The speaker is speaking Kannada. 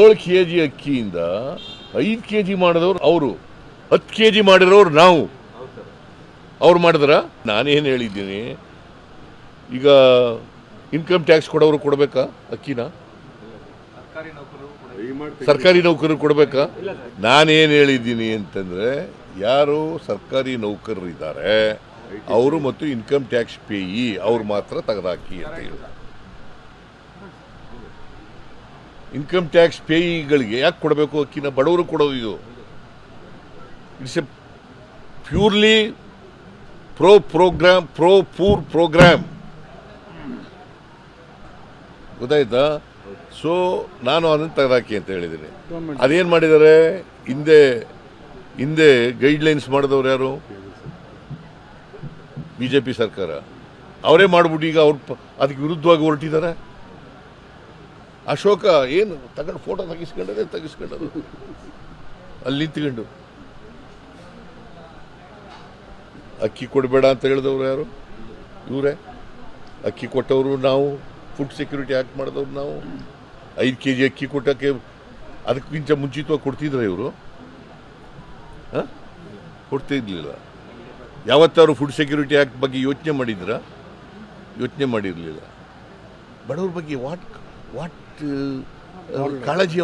ಏಳು ಕೆ ಜಿ ಅಕ್ಕಿಯಿಂದ ಐದು ಕೆ ಜಿ ಮಾಡಿದವ್ರು ಅವರು, ಹತ್ತು ಕೆ ಜಿ ಮಾಡಿರೋರು ನಾವು. ಅವ್ರು ಮಾಡಿದ್ರ? ನಾನೇನು ಹೇಳಿದ್ದೀನಿ, ಈಗ ಇನ್ಕಮ್ ಟ್ಯಾಕ್ಸ್ ಕೊಡೋರು ಕೊಡಬೇಕಾ ಅಕ್ಕಿನ? ಸರ್ಕಾರಿ ನೌಕರರು ಕೊಡಬೇಕಾ? ನಾನೇನು ಹೇಳಿದ್ದೀನಿ ಅಂತಂದ್ರೆ, ಯಾರು ಸರ್ಕಾರಿ ನೌಕರರು ಇದ್ದಾರೆ ಅವರು ಮತ್ತು ಇನ್ಕಮ್ ಟ್ಯಾಕ್ಸ್ ಪೇಯಿ ಅವ್ರು ಮಾತ್ರ ತೆಗೆದಾಕಿ ಅಂತ ಹೇಳಿ ಇನ್ಕಮ್ ಟ್ಯಾಕ್ಸ್ ಪೇಯಿಗಳಿಗೆ ಯಾಕೆ ಕೊಡಬೇಕು ಅಕ್ಕಿನ? ಬಡವರು ಕೊಡೋದು ಇದು. It's a purely pro program pro poor program ಗೊತ್ತಾಯ್ತಾ? ಸೊ ನಾನು ಅದನ್ನು ತೆಗೆದಾಕಿ ಅಂತ ಹೇಳಿದ್ದೀನಿ. ಅದೇನು ಮಾಡಿದ್ದಾರೆ? ಹಿಂದೆ ಹಿಂದೆ ಗೈಡ್ಲೈನ್ಸ್ ಮಾಡಿದವ್ರು ಯಾರು? ಬಿ ಜೆ ಪಿ ಸರ್ಕಾರ. ಅವರೇ ಮಾಡ್ಬಿಟ್ಟು ಈಗ ಅವ್ರು ಅದಕ್ಕೆ ವಿರುದ್ಧವಾಗಿ ಹೊರಟಿದ್ದಾರೆ. ಅಶೋಕ, ಏನು? ತಗೊಂಡು ಫೋಟೋ ತೆಗಿಸ್ಕೊಂಡದೇ ತೆಗಿಸ್ಕೊಂಡರು. ಅಲ್ಲಿ ನಿಂತ್ಕೊಂಡು. ಅಕ್ಕಿ ಕೊಡಬೇಡ ಅಂತ ಹೇಳಿದವರು ಯಾರು? ಇವರೇ? ಅಕ್ಕಿ ಕೊಟ್ಟವರು ನಾವು. ಫುಡ್ ಸೆಕ್ಯೂರಿಟಿ ಆ್ಯಕ್ಟ್ ಮಾಡಿದವ್ರು ನಾವು. ಐದು ಕೆ ಜಿ ಅಕ್ಕಿ ಕೊಟ್ಟಕ್ಕೆ ಅದಕ್ಕಿಂತ ಮುಂಚಿತವಾಗಿ ಕೊಡ್ತಿದ್ರೆ ಇವರು? ಹಾಂ? ಕೊಡ್ತಿರ್ಲಿಲ್ಲ ಯಾವತ್ತಾರು ಫುಡ್ ಸೆಕ್ಯೂರಿಟಿ ಆ್ಯಕ್ಟ್ ಬಗ್ಗೆ ಯೋಚನೆ ಮಾಡಿದ್ರ? ಯೋಚನೆ ಮಾಡಿರಲಿಲ್ಲ. ಬಡವ್ರ ಬಗ್ಗೆ ವಾಟ್ ವಾಟ್ ಕಾಳಜಿ